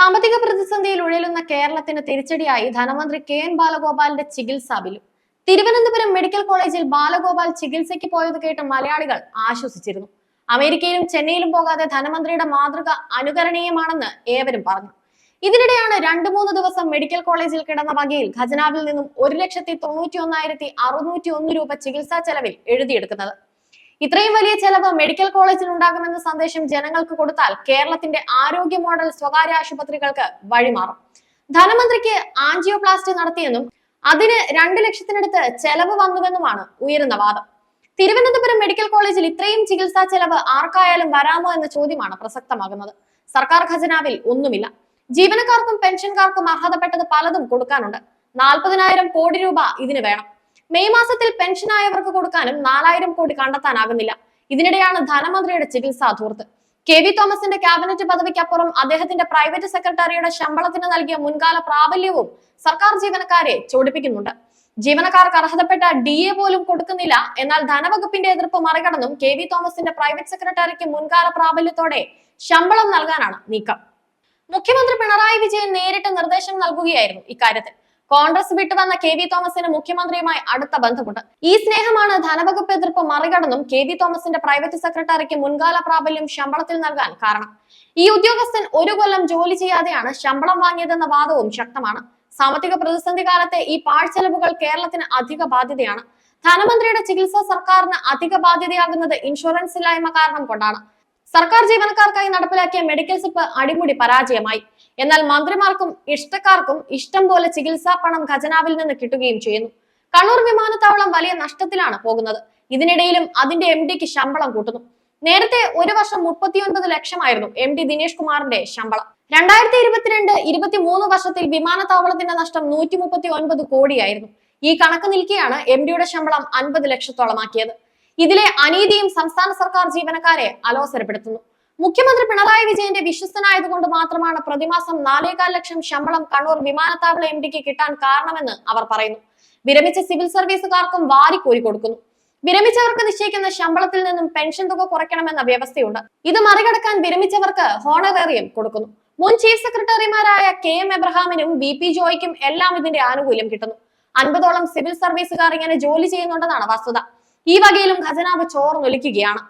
സാമ്പത്തിക പ്രതിസന്ധിയിൽ ഉഴലുന്ന കേരളത്തിന് തിരിച്ചടിയായി ധനമന്ത്രി കെ എൻ ബാലഗോപാലിന്റെ ചികിത്സാ തിരുവനന്തപുരം മെഡിക്കൽ കോളേജിൽ ബാലഗോപാൽ ചികിത്സയ്ക്ക് പോയത് കേട്ട് മലയാളികൾ ആശ്വസിച്ചിരുന്നു. അമേരിക്കയിലും ചെന്നൈയിലും പോകാതെ ധനമന്ത്രിയുടെ മാതൃക അനുകരണീയമാണെന്ന് ഏവരും പറഞ്ഞു. ഇതിനിടെയാണ് രണ്ടു മൂന്ന് ദിവസം മെഡിക്കൽ കോളേജിൽ കിടന്ന വകയിൽ ഖജനാവിൽ നിന്നും ഒരു ലക്ഷത്തി തൊണ്ണൂറ്റി ഒന്നായിരത്തി അറുന്നൂറ്റി ഒന്ന് രൂപ ചികിത്സാ ചെലവിൽ എഴുതിയെടുക്കുന്നത്. ഇത്രയും വലിയ ചെലവ് മെഡിക്കൽ കോളേജിൽ ഉണ്ടാകുമെന്ന സന്ദേശം ജനങ്ങൾക്ക് കൊടുത്താൽ കേരളത്തിന്റെ ആരോഗ്യ മോഡൽ സ്വകാര്യ ആശുപത്രികൾക്ക് വഴിമാറും. ധനമന്ത്രിക്ക് ആൻജിയോപ്ലാസ്റ്റി നടത്തിയെന്നും അതിന് രണ്ട് ലക്ഷത്തിനടുത്ത് ചെലവ് വന്നുവെന്നുമാണ് ഉയരുന്ന വാദം. തിരുവനന്തപുരം മെഡിക്കൽ കോളേജിൽ ഇത്രയും ചികിത്സാ ചെലവ് ആർക്കായാലും വരാമോ എന്ന ചോദ്യമാണ് പ്രസക്തമാകുന്നത്. സർക്കാർ ഖജനാവിൽ ഒന്നുമില്ല. ജീവനക്കാർക്കും പെൻഷൻകാർക്കും അർഹതപ്പെട്ടത് പലതും കൊടുക്കാനുണ്ട്. നാൽപ്പതിനായിരം കോടി രൂപ ഇതിന് വേണം. മെയ് മാസത്തിൽ പെൻഷനായവർക്ക് കൊടുക്കാനും നാലായിരം കോടി കണ്ടെത്താനാകുന്നില്ല. ഇതിനിടെയാണ് ധനമന്ത്രിയുടെ ചികിത്സാ ധൂർത്ത്. കെ വി തോമസിന്റെ ക്യാബിനറ്റ് പദവിക്കപ്പുറം അദ്ദേഹത്തിന്റെ പ്രൈവറ്റ് സെക്രട്ടറിയുടെ ശമ്പളത്തിന് നൽകിയ മുൻകാല പ്രാബല്യവും സർക്കാർ ജീവനക്കാരെ ചോടിപ്പിക്കുന്നുണ്ട്. ജീവനക്കാർക്ക് അർഹതപ്പെട്ട ഡി എ പോലും കൊടുക്കുന്നില്ല. എന്നാൽ ധനവകുപ്പിന്റെ എതിർപ്പ് മറികടന്നും കെ വി തോമസിന്റെ പ്രൈവറ്റ് സെക്രട്ടറിക്ക് മുൻകാല പ്രാബല്യത്തോടെ ശമ്പളം നൽകാനാണ് നീക്കം. മുഖ്യമന്ത്രി പിണറായി വിജയൻ നേരിട്ട് നിർദ്ദേശം നൽകുകയായിരുന്നു ഇക്കാര്യത്തിൽ. കോൺഗ്രസ് വിട്ടുവന്ന കെ വി തോമസിന് മുഖ്യമന്ത്രിയുമായി അടുത്ത ബന്ധമുണ്ട്. ഈ സ്നേഹമാണ് ധനവകുപ്പ് എതിർപ്പ് മറികടന്നും കെ വി തോമസിന്റെ പ്രൈവറ്റ് സെക്രട്ടറിക്ക് മുൻകാല പ്രാബല്യം ശമ്പളത്തിൽ നൽകാൻ കാരണം. ഈ ഉദ്യോഗസ്ഥൻ ഒരു കൊല്ലം ജോലി ചെയ്യാതെയാണ് ശമ്പളം വാങ്ങിയതെന്ന വാദവും ശക്തമാണ്. സാമ്പത്തിക പ്രതിസന്ധി കാലത്തെ ഈ പാഴ്ചെലവുകൾ കേരളത്തിന് അധിക ബാധ്യതയാണ്. ധനമന്ത്രിയുടെ ചികിത്സാ സർക്കാരിന് അധിക ബാധ്യതയാകുന്നത് ഇൻഷുറൻസ് ഇല്ലായ്മ കാരണം കൊണ്ടാണ്. സർക്കാർ ജീവനക്കാർക്കായി നടപ്പിലാക്കിയ മെഡിക്കൽ സിപ്പ് അടിമുടി പരാജയമായി. എന്നാൽ മന്ത്രിമാർക്കും ഇഷ്ടക്കാർക്കും ഇഷ്ടം പോലെ ചികിത്സാ പണം ഖജനാവിൽ നിന്ന് കിട്ടുകയും ചെയ്യുന്നു. കണ്ണൂർ വിമാനത്താവളം വലിയ നഷ്ടത്തിലാണ് പോകുന്നത്. ഇതിനിടയിലും അതിന്റെ എം ഡിക്ക് ശമ്പളം കൂട്ടുന്നു. നേരത്തെ ഒരു വർഷം മുപ്പത്തിയൊൻപത് ലക്ഷമായിരുന്നു എം ഡി ദിനേഷ് കുമാറിന്റെ ശമ്പളം. രണ്ടായിരത്തി ഇരുപത്തിരണ്ട് ഇരുപത്തി മൂന്ന് വർഷത്തിൽ വിമാനത്താവളത്തിന്റെ നഷ്ടം നൂറ്റി മുപ്പത്തി ഒൻപത് കോടിയായിരുന്നു. ഈ കണക്ക് നിൽക്കെയാണ് എം ഡിയുടെ ശമ്പളം അൻപത് ലക്ഷത്തോളമാക്കിയത്. ഇതിലെ അനീതിയും സംസ്ഥാന സർക്കാർ ജീവനക്കാരെ അലോസരപ്പെടുത്തുന്നു. മുഖ്യമന്ത്രി പിണറായി വിജയന്റെ വിശ്വസ്തനായതുകൊണ്ട് മാത്രമാണ് പ്രതിമാസം നാലേകാൽ ലക്ഷം ശമ്പളം കണ്ണൂർ വിമാനത്താവള എം ഡിക്ക് കിട്ടാൻ കാരണമെന്ന് അവർ പറയുന്നു. വിരമിച്ച സിവിൽ സർവീസുകാർക്കും വാരിക്കോരി കൊടുക്കുന്നു. വിരമിച്ചവർക്ക് നിശ്ചയിക്കുന്ന ശമ്പളത്തിൽ നിന്നും പെൻഷൻ തുക കുറയ്ക്കണമെന്ന വ്യവസ്ഥയുണ്ട്. ഇത് മറികടക്കാൻ വിരമിച്ചവർക്ക് ഹോണറേറിയം കൊടുക്കുന്നു. മുൻ ചീഫ് സെക്രട്ടറിമാരായ കെ എം എബ്രഹാമിനും വി പി ജോയ്ക്കും എല്ലാം ഇതിന്റെ ആനുകൂല്യം കിട്ടുന്നു. അൻപതോളം സിവിൽ സർവീസുകാർ ഇങ്ങനെ ജോലി ചെയ്യുന്നുണ്ടെന്നാണ് വസ്തുത. ഈ വകയിലും ഖജനാവ് ചോർന്നൊലിക്കുകയാണ്.